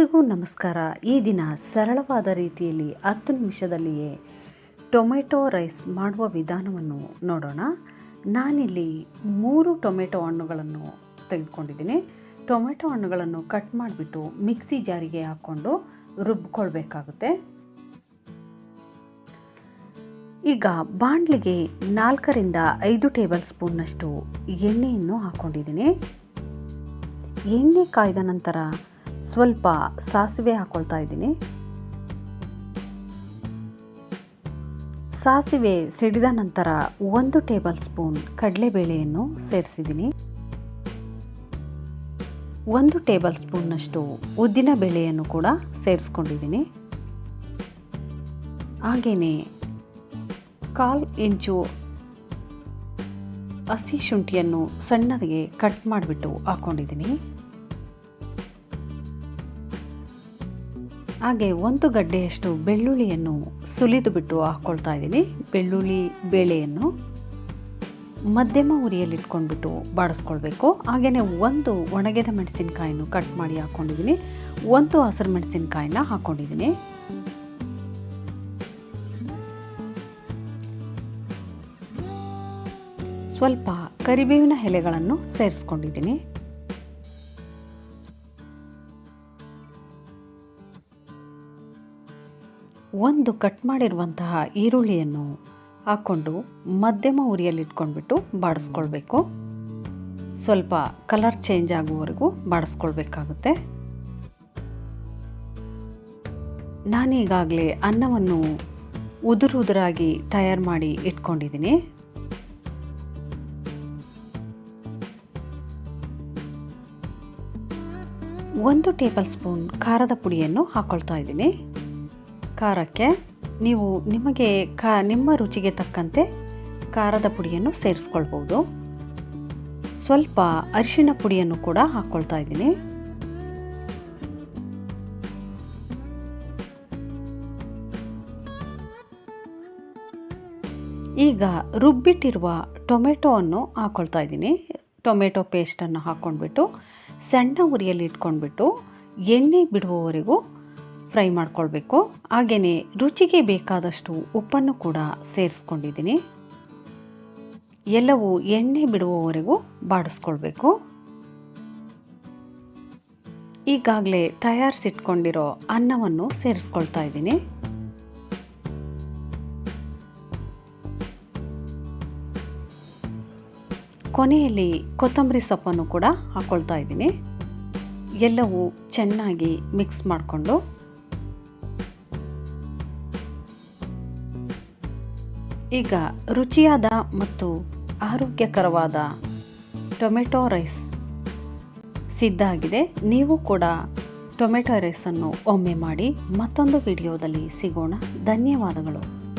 ಎಲ್ರಿಗೂ ನಮಸ್ಕಾರ. ಈ ದಿನ ಸರಳವಾದ ರೀತಿಯಲ್ಲಿ ಹತ್ತು ನಿಮಿಷದಲ್ಲಿಯೇ ಟೊಮೆಟೊ ರೈಸ್ ಮಾಡುವ ವಿಧಾನವನ್ನು ನೋಡೋಣ. ನಾನಿಲ್ಲಿ ಮೂರು ಟೊಮೆಟೊ ಹಣ್ಣುಗಳನ್ನು ತೆಗೆದುಕೊಂಡಿದ್ದೀನಿ. ಟೊಮೆಟೊ ಹಣ್ಣುಗಳನ್ನು ಕಟ್ ಮಾಡಿಬಿಟ್ಟು ಮಿಕ್ಸಿ ಜಾರಿಗೆ ಹಾಕ್ಕೊಂಡು ರುಬ್ಕೊಳ್ಬೇಕಾಗುತ್ತೆ. ಈಗ ಬಾಣಲಿಗೆ ನಾಲ್ಕರಿಂದ ಐದು ಟೇಬಲ್ ಸ್ಪೂನ್ನಷ್ಟು ಎಣ್ಣೆಯನ್ನು ಹಾಕ್ಕೊಂಡಿದ್ದೀನಿ. ಎಣ್ಣೆ ಕಾಯ್ದ ನಂತರ ಸ್ವಲ್ಪ ಸಾಸಿವೆ ಹಾಕ್ಕೊಳ್ತಾ ಇದ್ದೀನಿ. ಸಾಸಿವೆ ಸಿಡಿದ ನಂತರ ಒಂದು ಟೇಬಲ್ ಸ್ಪೂನ್ ಕಡಲೆಬೇಳೆಯನ್ನು ಸೇರಿಸಿದ್ದೀನಿ. ಒಂದು ಟೇಬಲ್ ಸ್ಪೂನ್ನಷ್ಟು ಉದ್ದಿನ ಬೇಳೆಯನ್ನು ಕೂಡ ಸೇರಿಸ್ಕೊಂಡಿದ್ದೀನಿ. ಹಾಗೆಯೇ ಕಾಲು ಇಂಚು ಹಸಿ ಶುಂಠಿಯನ್ನು ಸಣ್ಣಗೆ ಕಟ್ ಮಾಡಿಬಿಟ್ಟು ಹಾಕ್ಕೊಂಡಿದ್ದೀನಿ ಹಾಗೆ ಒಂದು ಗಡ್ಡೆಯಷ್ಟು ಬೆಳ್ಳುಳ್ಳಿಯನ್ನು ಸುಲಿದು ಬಿಟ್ಟು ಹಾಕ್ಕೊಳ್ತಾ ಇದ್ದೀನಿ. ಬೆಳ್ಳುಳ್ಳಿ ಬೇಳೆಯನ್ನು ಮಧ್ಯಮ ಉರಿಯಲ್ಲಿ ಇಟ್ಕೊಂಡ್ಬಿಟ್ಟು ಬಾಡಿಸ್ಕೊಳ್ಬೇಕು. ಹಾಗೆಯೇ ಒಂದು ಒಣಗಿದ ಮೆಣಸಿನ್ಕಾಯನ್ನು ಕಟ್ ಮಾಡಿ ಹಾಕ್ಕೊಂಡಿದ್ದೀನಿ ಒಂದು ಹಸಿರು ಮೆಣಸಿನ್ಕಾಯಿನ ಹಾಕ್ಕೊಂಡಿದ್ದೀನಿ ಸ್ವಲ್ಪ ಕರಿಬೇವಿನ ಎಲೆಗಳನ್ನು ಸೇರಿಸ್ಕೊಂಡಿದ್ದೀನಿ. ಒಂದು ಕಟ್ ಮಾಡಿರುವಂತಹ ಈರುಳ್ಳಿಯನ್ನು ಹಾಕ್ಕೊಂಡು ಮಧ್ಯಮ ಉರಿಯಲ್ಲಿ ಇಟ್ಕೊಂಡ್ಬಿಟ್ಟು ಬಾಡಿಸ್ಕೊಳ್ಬೇಕು. ಸ್ವಲ್ಪ ಕಲರ್ ಚೇಂಜ್ ಆಗುವವರೆಗೂ ಬಾಡಿಸ್ಕೊಳ್ಬೇಕಾಗುತ್ತೆ. ನಾನೀಗಾಗಲೇ ಅನ್ನವನ್ನು ಉದುರುದುರಾಗಿ ತಯಾರು ಮಾಡಿ ಇಟ್ಕೊಂಡಿದ್ದೀನಿ. ಒಂದು ಟೇಬಲ್ ಸ್ಪೂನ್ ಖಾರದ ಪುಡಿಯನ್ನು ಹಾಕ್ಕೊಳ್ತಾ ಇದ್ದೀನಿ. ಖಾರಕ್ಕೆ ನೀವು ನಿಮಗೆ ಕಾ ನಿಮ್ಮ ರುಚಿಗೆ ತಕ್ಕಂತೆ ಖಾರದ ಪುಡಿಯನ್ನು ಸೇರಿಸ್ಕೊಳ್ಬೋದು. ಸ್ವಲ್ಪ ಅರಿಶಿನ ಪುಡಿಯನ್ನು ಕೂಡ ಹಾಕ್ಕೊಳ್ತಾ ಇದ್ದೀನಿ. ಈಗ ರುಬ್ಬಿಟ್ಟಿರುವ ಟೊಮೆಟೊವನ್ನು ಹಾಕ್ಕೊಳ್ತಾ ಇದ್ದೀನಿ. ಟೊಮೆಟೊ ಪೇಸ್ಟನ್ನು ಹಾಕ್ಕೊಂಡ್ಬಿಟ್ಟು ಸಣ್ಣ ಉರಿಯಲ್ಲಿ ಇಟ್ಕೊಂಡ್ಬಿಟ್ಟು ಎಣ್ಣೆ ಬಿಡುವವರೆಗೂ ಫ್ರೈ ಮಾಡ್ಕೊಳ್ಬೇಕು. ಹಾಗೆಯೇ ರುಚಿಗೆ ಬೇಕಾದಷ್ಟು ಉಪ್ಪನ್ನು ಕೂಡ ಸೇರಿಸ್ಕೊಂಡಿದ್ದೀನಿ. ಎಲ್ಲವೂ ಎಣ್ಣೆ ಬಿಡುವವರೆಗೂ ಬಾಡಿಸ್ಕೊಳ್ಬೇಕು. ಈಗಾಗಲೇ ತಯಾರಿಸಿಟ್ಕೊಂಡಿರೋ ಅನ್ನವನ್ನು ಸೇರಿಸ್ಕೊಳ್ತಾ ಇದ್ದೀನಿ. ಕೊನೆಯಲ್ಲಿ ಕೊತ್ತಂಬರಿ ಸೊಪ್ಪನ್ನು ಕೂಡ ಹಾಕ್ಕೊಳ್ತಾ ಇದ್ದೀನಿ. ಎಲ್ಲವೂ ಚೆನ್ನಾಗಿ ಮಿಕ್ಸ್ ಮಾಡಿಕೊಂಡು ಈಗ ರುಚಿಯಾದ ಮತ್ತು ಆರೋಗ್ಯಕರವಾದ ಟೊಮೆಟೊ ರೈಸ್ ಸಿದ್ಧ ಆಗಿದೆ. ನೀವು ಕೂಡ ಟೊಮೆಟೊ ರೈಸನ್ನು ಒಮ್ಮೆ ಮಾಡಿ ಮತ್ತೊಂದು ವಿಡಿಯೋದಲ್ಲಿ ಸಿಗೋಣ. ಧನ್ಯವಾದಗಳು.